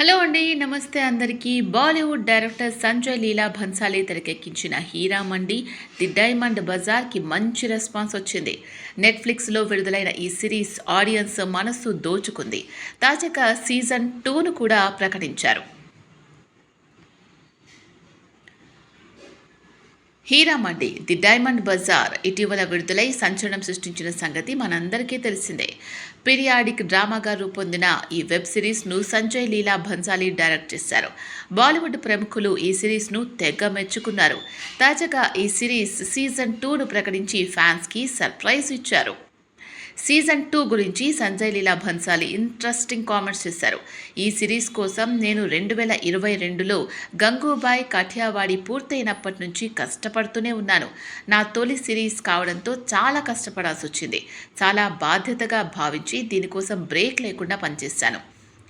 Hello అండి నమస్తే అందరికీ. బాలీవుడ్ డైరెక్టర్ సంజయ్ లీలా భన్సాలి తెరకెక్కించిన హీరా మండి ది డైమండ్ బజార్కి మంచి రెస్పాన్స్ వచ్చింది. నెట్ఫ్లిక్స్లో విడుదలైన ఈ సిరీస్ ఆడియన్స్ మనస్సు దోచుకుంది. తాజాగా సీజన్ టూను కూడా ప్రకటించారు. Heera Mandi the diamond bazaar ఇటీవల విడుదలై సంచలనం సృష్టించిన సంగతి మనందరికీ తెలిసిందే. పీరియాడిక్ డ్రామాగా రూపొందిన ఈ వెబ్ సిరీస్ను సంజయ్ లీలా భన్సాలి డైరెక్ట్ చేశారు. బాలీవుడ్ ప్రముఖులు ఈ సిరీస్ను తెగ మెచ్చుకున్నారు. తాజాగా ఈ సిరీస్ సీజన్ టూను ప్రకటించి ఫ్యాన్స్కి సర్ప్రైజ్ ఇచ్చారు. సీజన్ టూ గురించి సంజయ్ లీలా భన్సాలి ఇంట్రెస్టింగ్ కామెంట్స్ చేశారు. ఈ సిరీస్ కోసం నేను రెండు వేల ఇరవై రెండులో గంగూబాయ్ కఠియావాడి పూర్తయినప్పటి నుంచి కష్టపడుతూనే ఉన్నాను. నా తొలి సిరీస్ కావడంతో చాలా కష్టపడాల్సి వచ్చింది చాలా బాధ్యతగా భావించి దీనికోసం బ్రేక్ లేకుండా పనిచేశాను.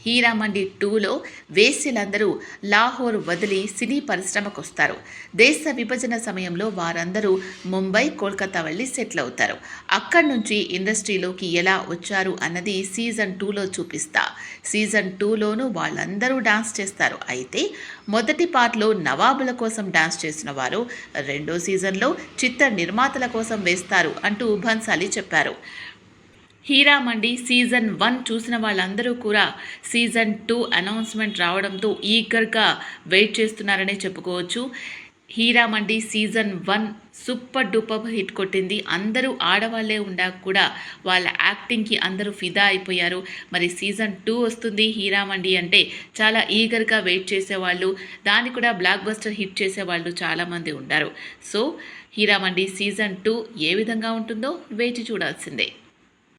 హీరామండి టూలో వేశ్యలందరూ లాహోర్ వదిలి సినీ పరిశ్రమకు వస్తారు దేశ విభజన సమయంలో వారందరూ ముంబై కోల్కతా వెళ్ళి సెటిల్ అవుతారు అక్కడి నుంచి ఇండస్ట్రీలోకి ఎలా వచ్చారు అన్నది సీజన్ టూలో చూపిస్తా. సీజన్ టూలోనూ వాళ్ళందరూ డాన్స్ చేస్తారు. అయితే మొదటి పార్ట్లో నవాబుల కోసం డాన్స్ చేసిన వారు రెండో సీజన్లో చిత్ర నిర్మాతల కోసం వేస్తారు అంటూ భన్సాలి చెప్పారు. హీరామండి సీజన్ వన్ చూసిన వాళ్ళందరూ కూడా సీజన్ టూ అనౌన్స్మెంట్ రావడంతో ఈగర్గా వెయిట్ చేస్తున్నారనే చెప్పుకోవచ్చు. Heeramandi season one super duper hit కొట్టింది. అందరూ ఆడవాళ్ళే ఉండా కూడా వాళ్ళ యాక్టింగ్కి అందరూ ఫిదా అయిపోయారు. మరి సీజన్ టూ వస్తుంది హీరామండి అంటే చాలా ఈగర్గా వెయిట్ చేసేవాళ్ళు దాన్ని కూడా బ్లాక్ బస్టర్ హిట్ చేసేవాళ్ళు చాలామంది ఉన్నారు. సో హీరామండి సీజన్ టూ ఏ విధంగా ఉంటుందో వేచి చూడాల్సిందే.